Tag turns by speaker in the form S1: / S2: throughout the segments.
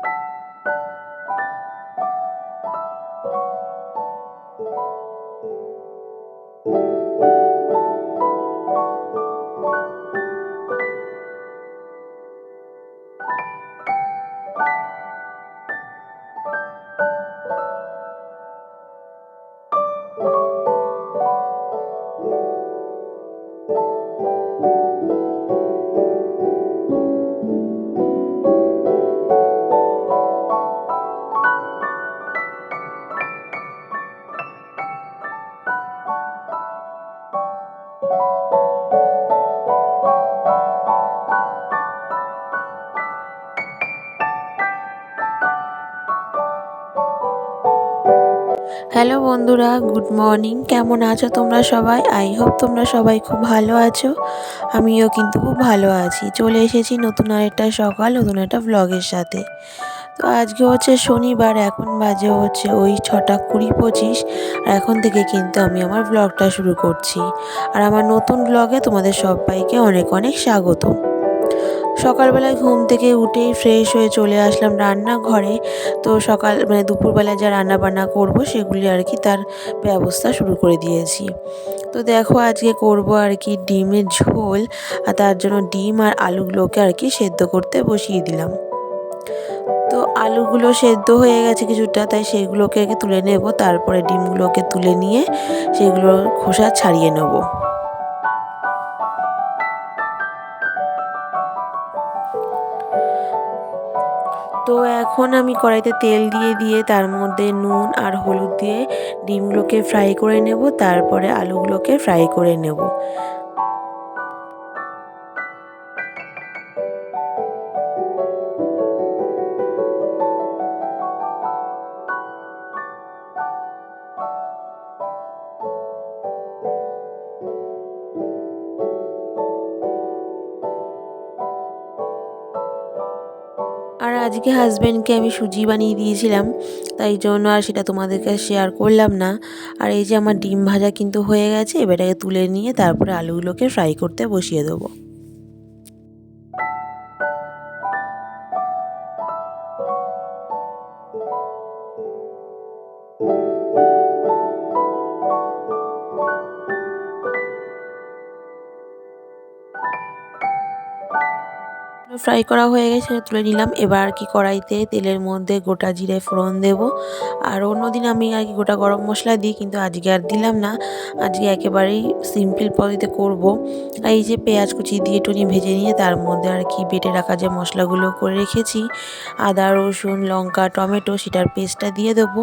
S1: you hello বন্ধুরা, good morning. কেমন আছো তোমরা সবাই? আই হোপ তোমরা সবাই খুব ভালো আছো। আমিও কিন্তু খুব ভালো আছি। চলে এসেছি নতুন আরেকটা সকাল, নতুন একটা ভ্লগের সাথে। তো আজকে হচ্ছে শনিবার, এখন বাজে হচ্ছে ওই ছটা কুড়ি পঁচিশ। আর এখন থেকে কিন্তু আমি আমার ব্লগটা শুরু করছি। আর আমার নতুন ব্লগে তোমাদের সবাইকে অনেক অনেক স্বাগত সকালবেলায় ঘুম থেকে উঠেই ফ্রেশ হয়ে চলে আসলাম রান্নাঘরে। তো সকাল মানে দুপুরবেলায় যা রান্না বান্না করব সেগুলি আর কি তার ব্যবস্থা শুরু করে দিয়েছি। তো দেখো আজকে করব আর কি ডিমের ঝোল, আর তার জন্য ডিম আর আলুগুলোকে আর কি সেদ্ধ করতে বসিয়ে দিলাম। তো আলুগুলো সেদ্ধ হয়ে গেছে কিছুটা, তাই সেগুলোকে তুলে নেব, তারপরে ডিমগুলোকে তুলে নিয়ে সেগুলোর খোসা ছাড়িয়ে নেব। তো এখন আমি কড়াইতে তেল দিয়ে দিয়ে তার মধ্যে নুন আর হলুদ দিয়ে ডিমগুলোকে ফ্রাই করে নেব, তারপরে আলুগুলোকে ফ্রাই করে নেব। আজকে হাজব্যান্ডকে আমি সুজি বানিয়ে দিয়েছিলাম, তাই জন্য আর সেটা তোমাদেরকে শেয়ার করলাম না। আর এই যে আমার ডিম ভাজা কিন্তু হয়ে গেছে, এবারে তুলে নিয়ে তারপরে আলুগুলোকে ফ্রাই করতে বসিয়ে দেবো। ফ্রাই করা হয়ে গেছে, তুলে নিলাম। এবার কি কড়াইতে তেলের মধ্যে গোটা জিরে ফোড়ন দেব। আর অন্যদিন আমি আর কি গোটা গরম মশলা দিই, কিন্তু আজকে আর দিলাম না। আজকে একেবারেই সিম্পল পদ্ধতিতে করব। এই যে পেঁয়াজ কুচি দিয়ে টুনি ভেজে নিয়ে তার মধ্যে আর কি বেটে রাখা যে মশলাগুলো করে রেখেছি, আদা, রসুন, লঙ্কা, টমেটো, সেটার পেস্টটা দিয়ে দেবো।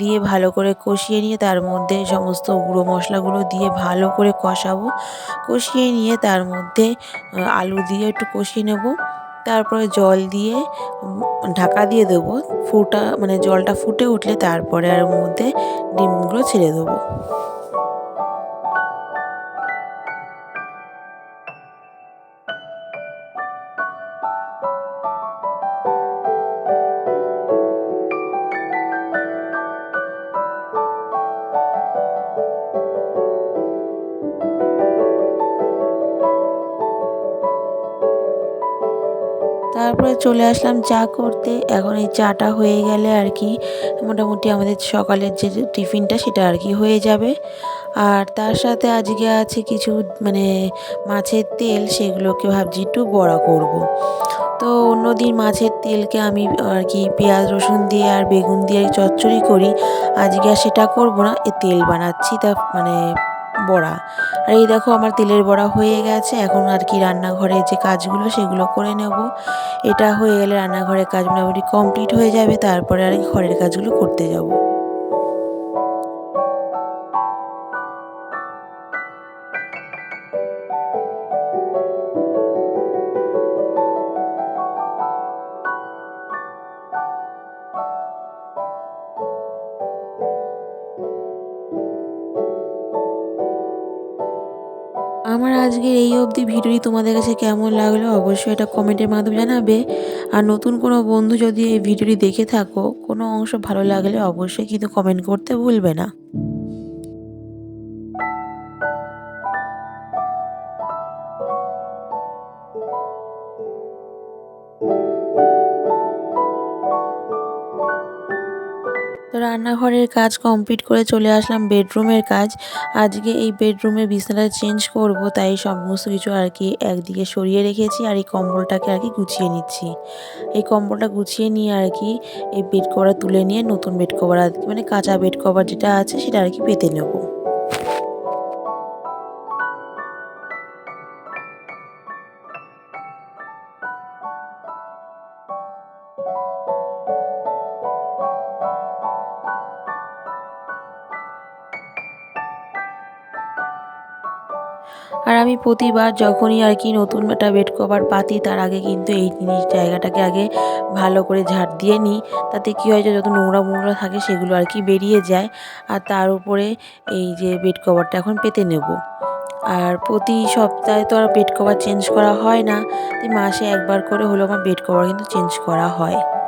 S1: দিয়ে ভালো করে কষিয়ে নিয়ে তার মধ্যে সমস্ত গুঁড়ো মশলাগুলো দিয়ে ভালো করে কষাবো। কষিয়ে নিয়ে তার মধ্যে, আলু দিয়ে একটু কষিয়ে নেব। তারপরে জল দিয়ে ঢাকা দিয়ে দেবো। ফুটা মানে জলটা ফুটে উঠলে তারপরে আর মধ্যে ডিমগুলো ছেড়ে দেবো। চলে আসলাম চা করতে। এখন এই চাটা হয়ে গেলে আর কি মোটামুটি আমাদের সকালের যে টিফিনটা সেটা আর কি হয়ে যাবে। আর তার সাথে আজকে আছে কিছু মানে মাছের তেল সেগুলোকে ভাবছি একটু বড়া করব। তো অন্যদিন মাছের তেলকে আমি আর কি পেঁয়াজ, রসুন দিয়ে আর বেগুন দিয়ে চচ্চড়ি করি। আজকে আর সেটা করব না, এ তেল বানাচ্ছি তা মানে বড়া। আর এই দেখো আমার তেলের বড়া হয়ে গেছে। এখন আর কি রান্নাঘরে যে কাজগুলো সেগুলো করে নেব। এটা হয়ে গেলে রান্নাঘরের কাজ মোটামুটি কমপ্লিট হয়ে যাবে। তারপরে আর কি ঘরের কাজগুলো করতে যাব। আজকের এই অবধি ভিডিওটি তোমাদের কাছে কেমন লাগল অবশ্যই এটা কমেন্টের মাধ্যমে জানাবে। আর নতুন কোনো বন্ধু যদি এই ভিডিওটি দেখে থাকো, কোনো অংশ ভালো লাগলে অবশ্যই কিন্তু কমেন্ট করতে ভুলবে না। রান্নাঘরের কাজ কমপ্লিট করে চলে আসলাম বেডরুমের কাজ। আজকে এই বেডরুমে বিছানাটা চেঞ্জ করব, তাই সমস্ত কিছু আর কি একদিকে সরিয়ে রেখেছি আর এই কম্বলটাকে আর কি গুছিয়ে নিচ্ছি। এই কম্বলটা গুছিয়ে নিয়ে আর কি এই বেড কভার তুলে নিয়ে নতুন বেড কভার মানে কাঁচা বেড কভার যেটা আছে সেটা আর কি পেতে নেব। আর আমি প্রতিবার যখনই আর কি নতুন একটা বেড কভার পাতি, তার আগে কিন্তু এই জিনিস জায়গাটাকে আগে ভালো করে ঝাড় দিয়ে নিই। তাতে কী হয় যে যত নোংরা মোংরা থাকে, সেগুলো আর কি বেরিয়ে যায়। আর তার উপরে এই যে বেড কভারটা এখন পেতে নেব। আর প্রতি সপ্তাহে তো আর বেড কভার চেঞ্জ করা হয় না। মাসে একবার করে হলেও আমার বেড কভার কিন্তু চেঞ্জ করা হয়।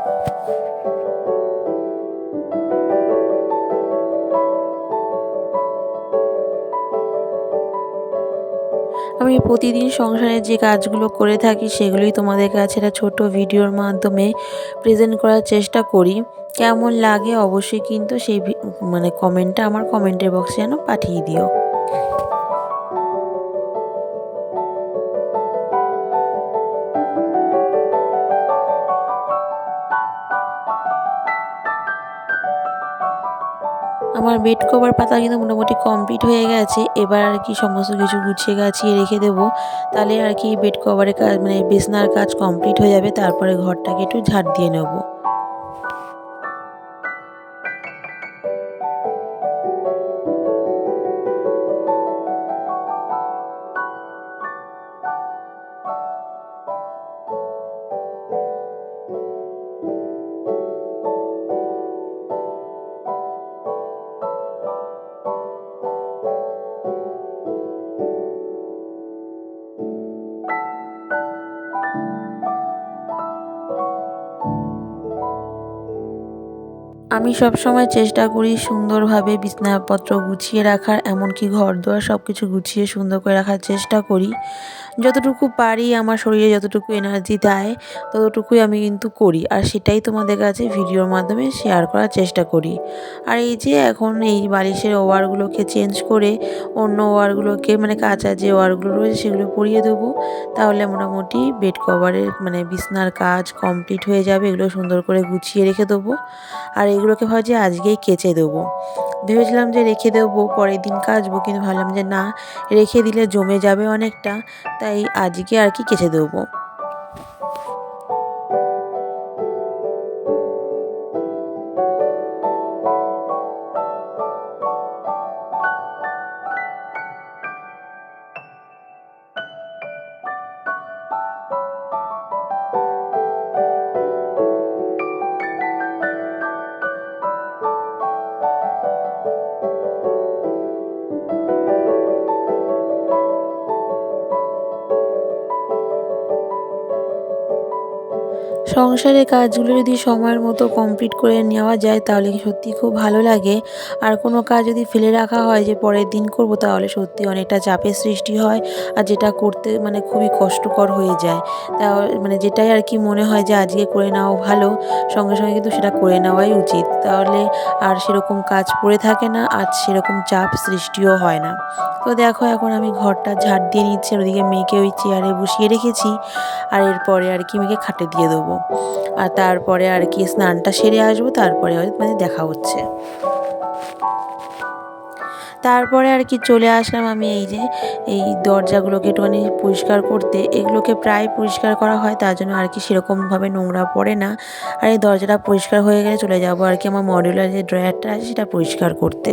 S1: আমি প্রতিদিন সংসারের যে কাজগুলো করে থাকি সেগুলোই তোমাদের কাছে একটা ছোট ভিডিওর মাধ্যমে প্রেজেন্ট করার চেষ্টা করি। কেমন লাগে অবশ্যই কিন্তু সেই মানে কমেন্টটা আমার কমেন্টের বক্সে যেন পাঠিয়ে দিও। আমার বেড কভার পাতা কিন্তু মোটামুটি কমপ্লিট হয়ে গেছে। এবার আর কি সমস্ত কিছু গুছিয়ে গাছিয়ে রেখে দেব। তাহলে আর কি বেড কভারের কাজ মানে বিছনার কাজ কমপ্লিট হয়ে যাবে। তারপরে ঘরটাকে একটু ঝাড় দিয়ে নেব। আমি সব সময় চেষ্টা করি সুন্দরভাবে বিছানাপত্র গুছিয়ে রাখার, এমনকি ঘর দোয়ার সব কিছু গুছিয়ে সুন্দর করে রাখার চেষ্টা করি। যতটুকু পারি আমার শরীরে যতটুকু এনার্জি দেয়, ততটুকুই আমি কিন্তু করি। আর সেটাই তোমাদের কাছে ভিডিওর মাধ্যমে শেয়ার করার চেষ্টা করি। আর এই যে এখন এই বালিশের ওয়ারগুলোকে চেঞ্জ করে অন্য ওয়ারগুলোকে মানে কাঁচা যে ওয়ারগুলো রয়েছে সেগুলো পরিয়ে দেবো। তাহলে মোটামুটি বেড কভারের মানে বিছনার কাজ কমপ্লিট হয়ে যাবে, এগুলো সুন্দর করে গুছিয়ে রেখে দেবো। আর এগুলোকে ভাবছি আজকেই কেচে দেবো। ভেবেছিলাম যে রেখে দেবো পরের দিন কাচবো, কিন্তু ভাবলাম যে না, রেখে দিলে জমে যাবে অনেকটা, তাই আজকে আর কি কেচে দেবো। সংসারের কাজগুলো যদি সময়ের মতো কমপ্লিট করে নেওয়া যায়, তাহলে সত্যি খুব ভালো লাগে? আর কোনো কাজ যদি ফেলে রাখা হয় যে পরের দিন করব, তাহলে সত্যি অনেকটা চাপের সৃষ্টি হয় আর যেটা করতে মানে খুবই কষ্টকর হয়ে যায়। তা মানে যেটাই আর কি মনে হয় যে আজকে করে নেওয়া ভালো, সঙ্গে সঙ্গে কিন্তু সেটা করে নেওয়াই উচিত। তাহলে আর সেরকম কাজ পড়ে থাকে না আর সেরকম চাপ সৃষ্টিও হয় না। তো দেখো এখন আমি ঘরটা ঝাড় দিয়ে নিচ্ছি, আর ওদিকে মেয়েকে ওই চেয়ারে বসিয়ে রেখেছি, আর এরপরে আর কি মেয়েকে খাটে দিয়ে দেবো। আর তারপরে আর কি স্নানটা সেরে আসব, তারপরে মানে দেখা হচ্ছে। তারপরে আর কি চলে আসলাম আমি এই যে, এই দরজাগুলোকে একটুখানি পরিষ্কার করতে। এগুলোকে প্রায় পরিষ্কার করা হয়, তার জন্য আর কি সেরকমভাবে নোংরা পড়ে না। আর এই দরজাটা পরিষ্কার হয়ে গেলে চলে যাব আর কি আমার মডিউলার যে ড্রয়ারটা আছে সেটা পরিষ্কার করতে।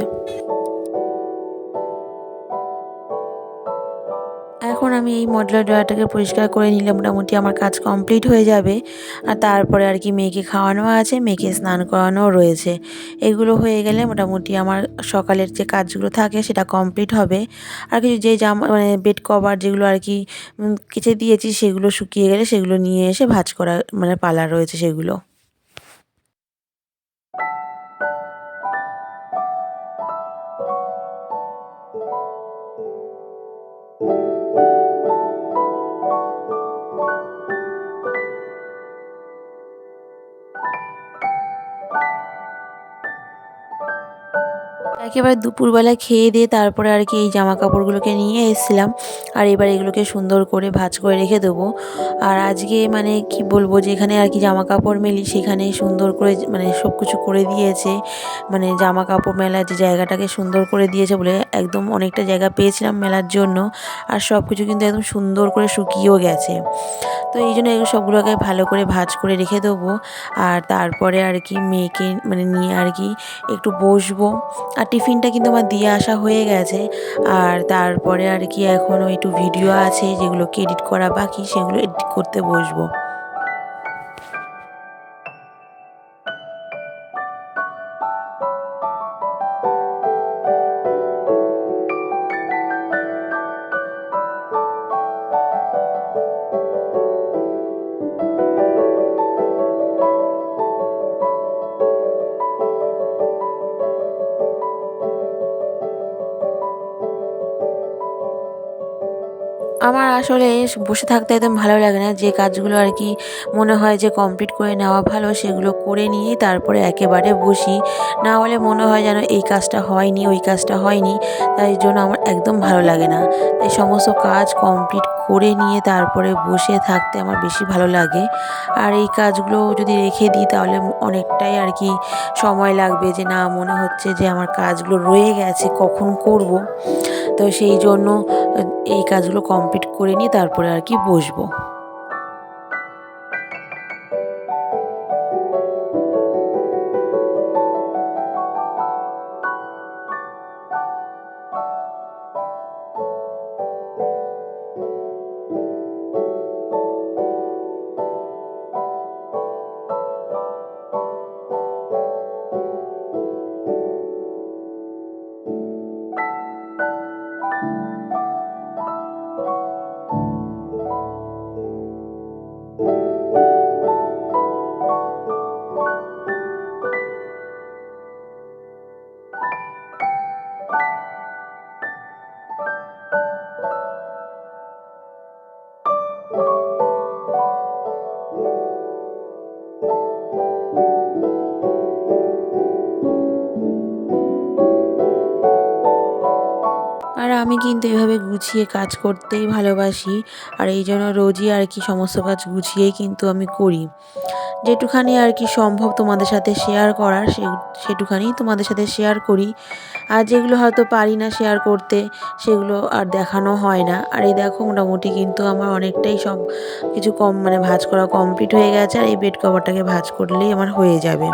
S1: এখন আমি এই মডেলার ড্রয়ারটাকে পরিষ্কার করে নিলে মোটামুটি আমার কাজ কমপ্লিট হয়ে যাবে। আর তারপরে আর কি মেয়েকে খাওয়ানো আছে, মেয়েকে স্নান করানো রয়েছে। এগুলো হয়ে গেলে মোটামুটি আমার সকালের যে কাজগুলো থাকে সেটা কমপ্লিট হবে। আর কিছু যে জামা মানে বেড কভার যেগুলো আর কি কেচে দিয়েছি সেগুলো শুকিয়ে গেলে সেগুলো নিয়ে এসে ভাজ করা মানে পালা রয়েছে সেগুলো। একেবারে দুপুরবেলা খেয়ে দিয়ে তারপরে আর কি এই জামা কাপড়গুলোকে নিয়ে এসেছিলাম। আর এবার এগুলোকে সুন্দর করে ভাজ করে রেখে দেবো। আর আজকে মানে কি বলব যেখানে আর কি জামা কাপড় মেলি, সেখানে সুন্দর করে মানে সব কিছু করে দিয়েছে। মানে জামা কাপড় মেলার যে জায়গাটাকে সুন্দর করে দিয়েছে বলে একদম অনেকটা জায়গা পেয়েছিলাম মেলার জন্য। আর সব কিছু কিন্তু একদম সুন্দর করে শুকিয়েও গেছে। তো এই জন্য সবগুলোকে ভালো করে ভাজ করে রেখে দেবো। আর তারপরে আর কি মেয়েকে মানে নিয়ে আর কি একটু বসবো। আর টিফিনটা কিন্তু আমার দিয়ে আসা হয়ে গেছে। আর তারপরে আর কি এখনও একটু ভিডিও আছে যেগুলোকে এডিট করা বাকি সেগুলো এডিট করতে বসবো। আমার আসলে বসে থাকতে একদম ভালো লাগে না। যে কাজগুলো আর কি মনে হয় যে কমপ্লিট করে নেওয়া ভালো, সেগুলো করে নিয়েই তারপরে একেবারে বসি। না হলে মনে হয় যেন এই কাজটা হয়নি, ওই কাজটা হয়নি। তাই জন্য আমার একদম ভালো লাগে না। তাই সমস্ত কাজ কমপ্লিট করে নিয়ে তারপরে বসে থাকতে আমার বেশি ভালো লাগে। আর এই কাজগুলো যদি রেখে দিই তাহলে অনেকটাই আর কি সময় লাগবে যে না, মনে হচ্ছে যে আমার কাজগুলো রয়ে গেছে, কখন করব? তো সেই জন্য এই কাজগুলো কমপ্লিট করে নিয়ে তারপরে আর কি বসবো। কিন্তু এভাবে গুছিয়ে কাজ করতেই ভালোবাসি। আর এই জন্য রোজই আর কি সমস্ত কাজ গুছিয়েই কিন্তু আমি করি। যেটুখানি আর কি সম্ভব তোমাদের সাথে শেয়ার করার, সে, সেটুখানি তোমাদের সাথে শেয়ার করি। আর যেগুলো হয়তো পারি না শেয়ার করতে, সেগুলো আর দেখানো হয় না। আর এই দেখো মোটামুটি কিন্তু আমার অনেকটাই সব কিছু কম মানে ভাজ করা কমপ্লিট হয়ে গেছে। আর এই বেড কভারটাকে ভাজ করলেই আমার হয়ে যাবে।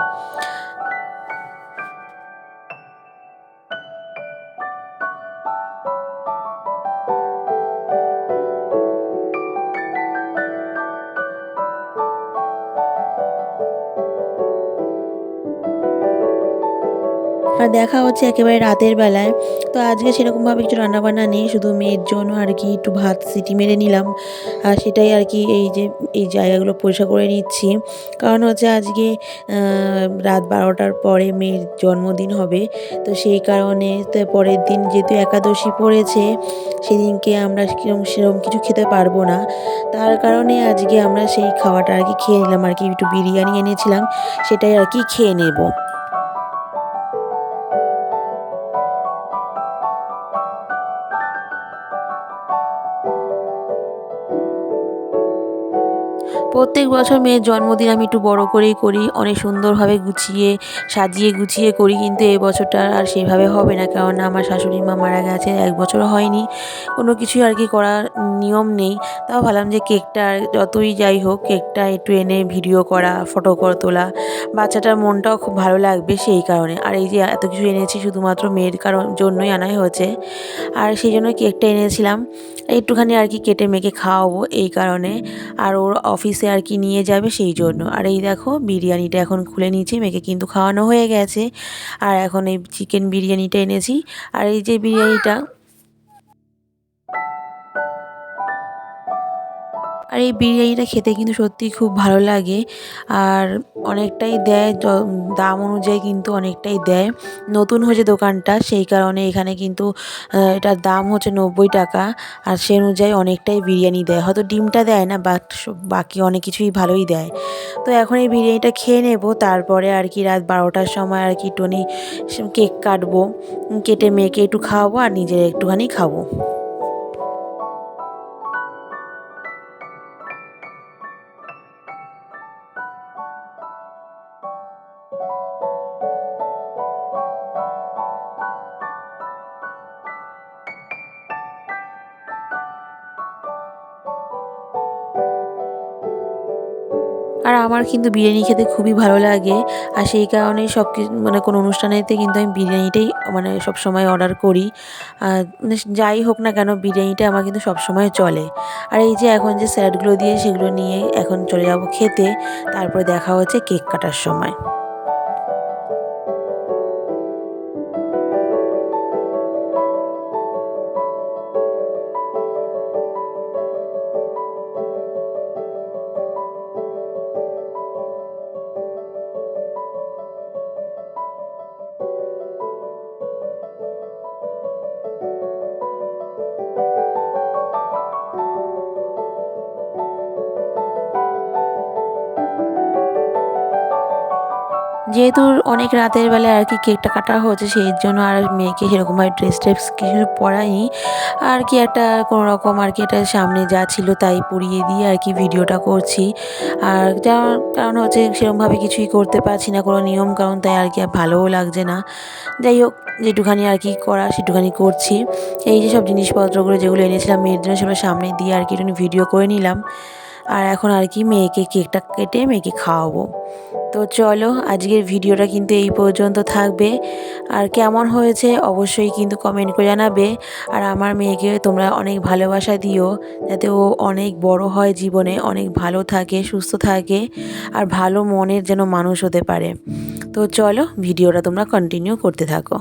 S1: দেখা হচ্ছে একেবারে রাতের বেলায়। তো আজকে সেরকমভাবে কিছু রান্নাবান্না নেই, শুধু মেয়ের জন্য আর কি একটু ভাত সিটি মেরে নিলাম। আর সেটাই আর কি এই যে, এই জায়গাগুলো পরিষ্কার করে নিচ্ছি। কারণ হচ্ছে আজকে রাত বারোটার পরে মেয়ের জন্মদিন হবে। তো সেই কারণে তো পরের দিন যেহেতু একাদশী পড়েছে, সেদিনকে আমরা সেরকম সেরকম কিছু খেতে পারব না। তার কারণে আজকে আমরা সেই খাওয়াটা আর কি খেয়ে নিলাম আর কি। একটু বিরিয়ানি এনেছিলাম, সেটাই আর কি খেয়ে নেব। প্রত্যেক বছর মেয়ের জন্মদিন আমি একটু বড় করেই করি, অনেক সুন্দরভাবে গুছিয়ে, সাজিয়ে গুছিয়ে করি, কিন্তু এই বছরটা আর সেভাবে হবে না কারণ আমার শাশুড়ি মা মারা গেছে, এক বছর হয়নি। কোনো কিছুই আর কি করার নিয়ম নেই। তাও ভাবলাম যে কেকটা যতই যাই হোক, কেকটা একটু এনে ভিডিও করা, ফটো করে তোলা, বাচ্চাটার মনটাও খুব ভালো লাগবে সেই কারণে। আর এই যে এত কিছু এনেছি শুধুমাত্র মেয়ের কারণ জন্যই আনাই হয়েছে, আর সেই জন্য কেকটা এনেছিলাম। একটুখানি আর কি কেটে মেখে খাওয়াবো এই কারণে, আর ওর অফিসে আর কি নিয়ে যাবে সেই জন্য। আর এই দেখো বিরিয়ানিটা এখন খুলে নিয়েছি মেয়েকে কিন্তু খাওয়ানো হয়ে গেছে। আর এখন এই চিকেন বিরিয়ানিটা এনেছি। আর এই যে বিরিয়ানিটা আর এই বিরিয়ানিটা খেতে কিন্তু সত্যিই খুব ভালো লাগে। আর অনেকটাই দেয় দাম অনুযায়ী কিন্তু অনেকটাই দেয়। নতুন হয়েছে দোকানটা, সেই কারণে এখানে কিন্তু এটার দাম হচ্ছে নব্বই টাকা। আর সে অনুযায়ী অনেকটাই বিরিয়ানি দেয়। হয়তো ডিমটা দেয় না, বাট বাকি অনেক কিছুই ভালোই দেয়। তো এখন এই বিরিয়ানিটা খেয়ে নেব। তারপরে আর কি রাত বারোটার সময় আর কি টনি কেক কাটবো। কেটে মেয়েকে একটু খাওয়াবো আর নিজের একটুখানি খাব। আমার কিন্তু বিরিয়ানি খেতে খুবই ভালো লাগে। আর সেই কারণেই সব কিছু মানে কোনো অনুষ্ঠানেতে কিন্তু আমি বিরিয়ানিটাই মানে সব সময় অর্ডার করি। আর মানে যাই হোক না কেন, বিরিয়ানিটা আমার কিন্তু সব সময় চলে। আর এই যে এখন যে স্যালাডগুলো দিয়ে সেগুলো নিয়ে এখন চলে যাব খেতে, তারপরে দেখা হচ্ছে কেক কাটার সময়। যেহেতু অনেক রাতের বেলায় আর কি কেকটা কাটা হচ্ছে সেই জন্য আর মেয়েকে সেরকমভাবে ড্রেস ট্রেস কিছু পরাইনি আর কি একটা কোনো রকম আর কি এটা সামনে যা ছিল তাই পরিয়ে দিয়ে আর কি ভিডিওটা করছি। আর যার কারণ হচ্ছে সেরকমভাবে কিছুই করতে পারছি না কোনো নিয়ম কারণ তাই আর কি আর ভালোও লাগছে না। যাই হোক, যেটুখানি আর কি করা সেটুখানি করছি। এই যে সব জিনিসপত্রগুলো যেগুলো এনেছিলাম মেয়ের জন্য সেগুলো সামনে দিয়ে আর কি একটু ভিডিও করে নিলাম। আর এখন আর কি মেয়েকে কেকটা কেটে মেয়েকে খাওয়াবো। তো চলো, আজকের ভিডিওটা কিন্তু এই পর্যন্ত থাকবে। আর কেমন হয়েছে অবশ্যই কিন্তু কমেন্ট করে জানাবে। আর আমার মেয়েকে তোমরা অনেক ভালোবাসা দিও, যাতে ও অনেক বড় হয় জীবনে, অনেক ভালো থাকে, সুস্থ থাকে, আর ভালো মনের যেন মানুষ হতে পারে। তো চলো, ভিডিওটা তোমরা কন্টিনিউ করতে থাকো।